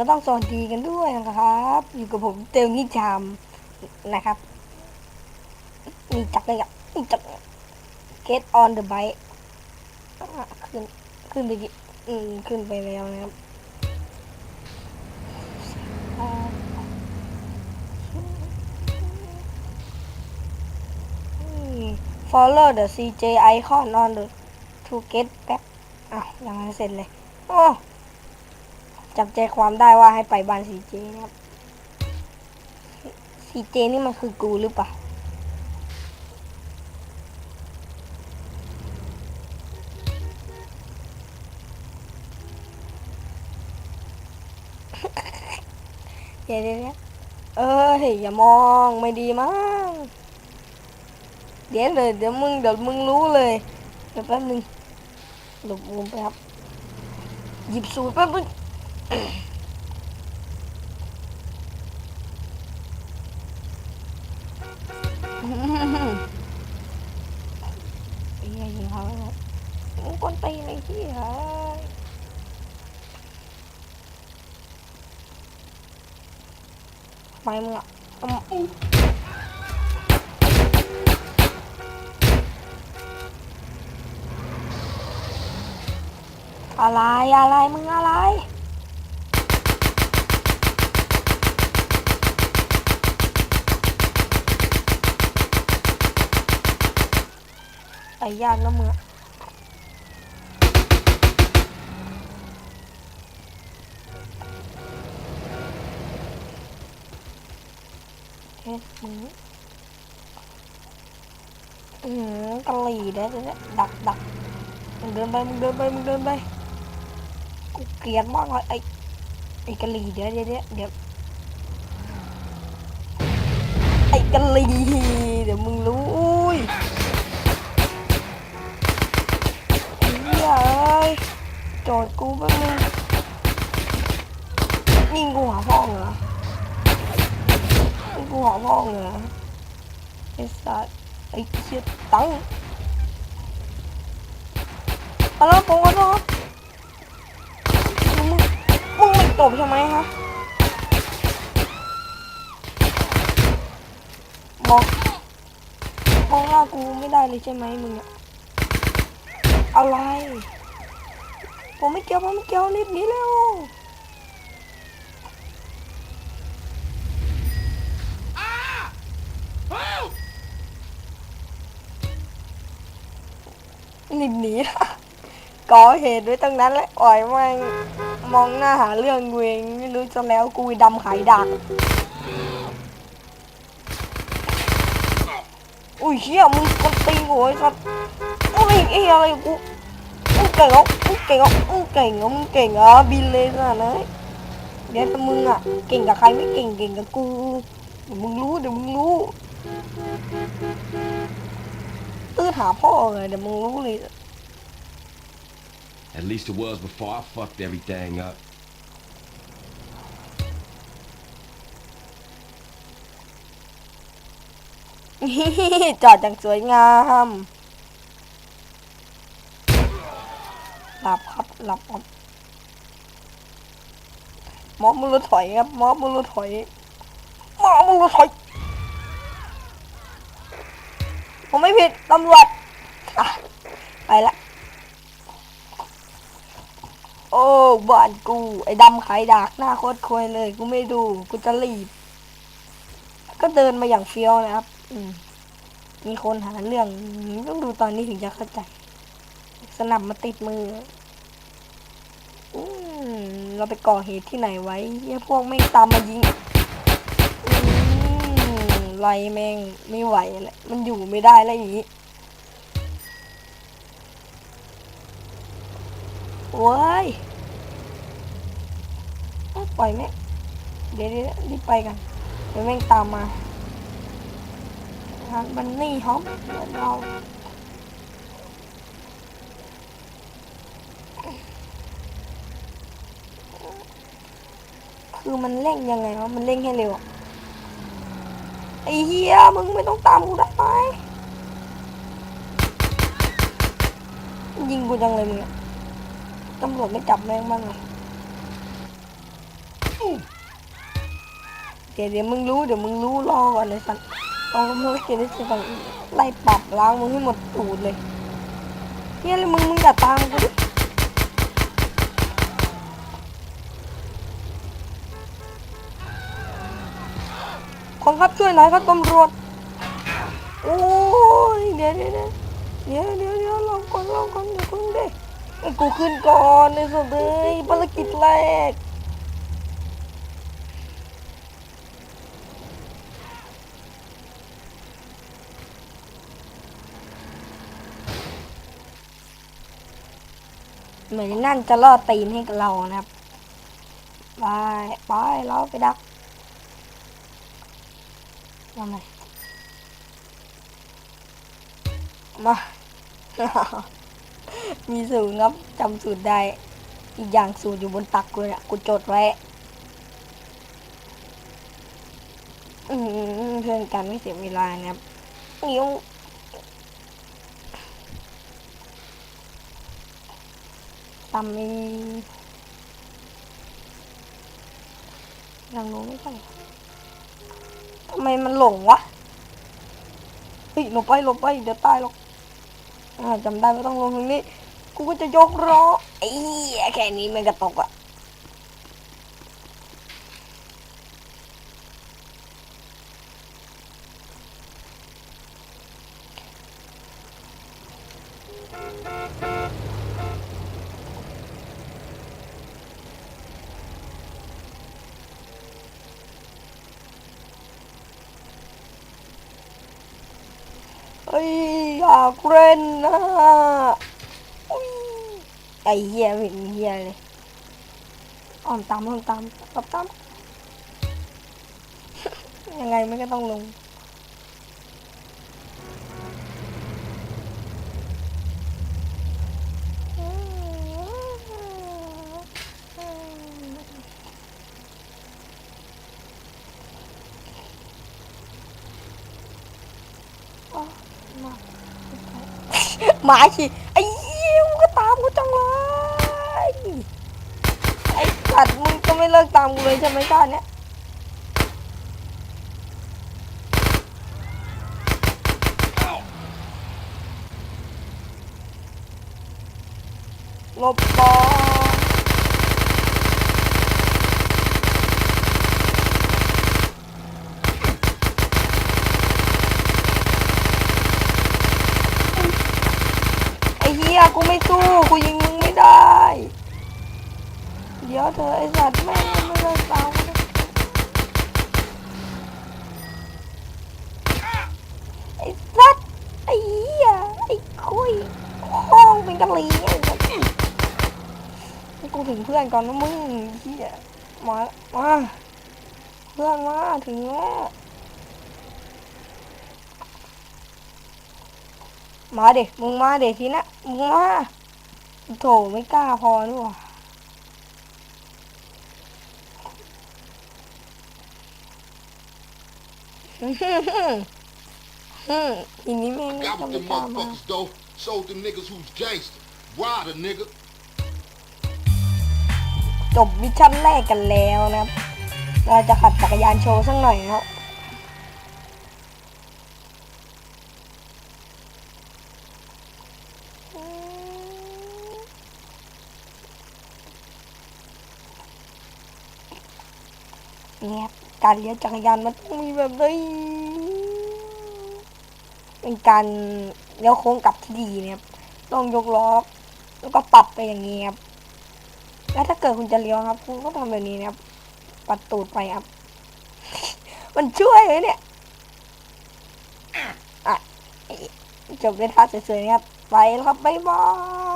ก็ต้องสวัสดีกันด้วยนะครับ อยู่กับผมเตลนิชามนะครับนี่จักเลยอะนี่จัก get on the bike ขึ้นขึ้นไปอืมขึ้นไปแล้วนะครับฟอ่า follow the CJ icon on the to get back อ้าวยังไม่เสร็จเลย โอ้ จับใจความได้ว่าให้ไปบ้าน CJ นะครับ CJ นี่มันคือกูหรือเปล่าเดี๋ยวเดี๋ยวเดี๋ยวเอ้ยอย่ามองไม่ดีมั้งเดี๋ยวเลยเดี๋ยวมึงเดี๋ยวมึงรู้เลยเดี๋ยวแป๊บนึงหลบมุมไปครับ หยิบสูตรแป๊บนึง ไอ้เหี้ยยิงเขาแล้วมึงกวนตีนไอ้เหี้ยไมมึงอะอะไรอะไรมึงอะไร ไอ้ยากนะมึงอเฮ็ดมึงอือกะหรี่เด้อเด้อดักดักมึงเดินไปมึงเดินไปมึงเดินไปกูเกลียดมากเลยไอ้ไอ้กะหรี่เดี๋ยวเดี๋ยวเดี๋ยวเดี๋ยวไอ้กะหรี่เดี๋ยวมึงรู้อุ้ย โจทย์กูแป๊บนึงยิงกูหาพ่อเหรอยิงกูหาพ่อเหรอไอ้สัสไอ้เชี่ยตังเอาละผมขอโทษมึงมึงไม่ตบใช่ไหมฮะมองมองหน้ากูไม่ได้เลยใช่ไหมมึงอะอะไร ผมไม่เกี่ยวผมไม่เกี่ยวรีบหนีเร็วรีหนีละก่อเหตุไว้ตั้งนั้นแหละอ่อยแม่งมองหน้าหาเรื่องกูเองไม่รู้จะแล้วกูดำขายดักอุ้ยเชี่ยมึงคนตีกูไอ้สัสมึงไอ้เหี้ยอะไรกู เก่งเหรอมึงเก่งเหรอมึงเก่งเหรอมึงเก่งเหรอบินเลยสัสเลยเดี๋ยวแต่มึงอะ เก่งกับใครไม่เก่งเก่งกับกูเดี๋ยวมึงรู้เดี๋ยวมึงรู้ตื้อหาพ่อเลยเดี๋ยวมึงรู้เลย At least it was before I fucked everything up. จอดอย่างสวยงามห ลับครับหลับครับหมอมือถอยครับหมอมือถอยหมอมือถอย ผมไม่ผิดตำรวจไปละ โอ้บ้านกู ไอ้ดำขายดากหน้าโคตรควยเลย กูไม่ดู กูจะรีบ ก็เดินมาอย่างเฟี้ยวนะครับ อืมมีคนหาเรื่องต้องดูตอนนี้ถึงจะเข้าใจ สนับมาติดมือ เราไปก่อเหตุที่ไหนไว้เฮียพวกไม่งตามมายิงไล่แม่งไม่ไหวแหละมันอยู่ไม่ได้แล้วอย่างนี้โว้ยปล่อยแม่เดี๋ยวรีบไปกันเดี๋ยวแม่งตามมาทางบันนี่ฮอปเหมือนเรา คือมันเร่งยังไงวะมันเร่งให้เร็วไอ้เฮียมึงไม่ต้องตามกูได้ไหมยิงกูจังเลยมึงตำรวจไม่จับแม่งบ้างเลยเดี๋ยวเดี๋ยวมึงรู้เดี๋ยวมึงรู้รอก่อนเลยสันต้องทำธุรกิจที่จะต้องไล่ปรับล้างมึงให้หมดตูดเลยเฮียเลยมึงมึงอย่าตามกูดิ คนครับช่วยหน่อยครับตำรวจ โอ้ยเดี๋ยวเดี๋ยวเดี๋ยวเดี๋ยวเดี๋ยวลองก่อนลองก่อนเดี๋ยวพึ่งดิให้กูขึ้นก่อนในสุดเลยภารกิจแรกเหมือนนั่นจะล่อตีนให้เรานะครับ ไป ไปเราไปดัก มาไมมา มีสูตรครับจำสูตรได้ อีกอย่างสูตรอยู่บนตักกูเนี่ยกูจดไว้เพื่อนกันไม่เสียเวลานะครับนิ้วตำมียังรู้ไม่ใช่ ทำไมมันหลงวะเฮ้ยหลบไปหลบไปเดี๋ยวตายหรอกอ่าจำได้ไม่ต้องลงตรงนี้ กูก็จะยกล้อไอ้แค่นี้มันกระตกอะ เฮ้ยอยากเล่นนะไอ้เหี้ยไม่เห็นเหี้ยเลยอ้อมตามอ้อมตามตามตามยังไงมันก็ต้องลง หมาฉีไอ้เหี้ยมึงก็ตามกูจังเลยไอ้สัตว์มึงก็ไม่เลิกตามกูเลยใช่ไหมชาติเนี้ยลบก่อนไอ้เหี้ยกูไม่สู้กูยิงมึงไม่ได้ เธอะไอ้สัตว์แม่งไม่เลิกตามกูเลยไอ้สัตว์ไอ้เหี้ยไอ้คุยห้องเป็นกะลีไอ้สัตว์ให้กูถึงเพื่อนก่อนนะมึงเหี้ยมามาเพื่อนมาถึงแล้วมาเด็มึงมาเด็ทีนะมึงมาโถไม่กล้าพอด้วยว่ะ อืม ทีนี้แม่งไม่ Got ทำ with ไม่ them กล้ามา motherfuckers though. Sold them niggas who's gangster. Rider nigga. จบมิชชั่นแรกกันแล้วนะครับ เราจะขับจักรยานโชว์สักหน่อยนะครับ เนี่ยครับ การเลี้ยวจักรยานมันต้องมีแบบนี้เป็นการเลี้ยวโค้งกลับที่ดีนะครับต้องยกล้อแล้วก็ปรับไปอย่างนี้ครับแล้วถ้าเกิดคุณจะเลี้ยวครับ คุณก็ทำแบบนี้นะครับ ปัดตูดไปครับ มันช่วยเลยเนี่ยอะจบด้วยท่าสวยๆนะครับ ไปแล้วครับบ๊ายบาย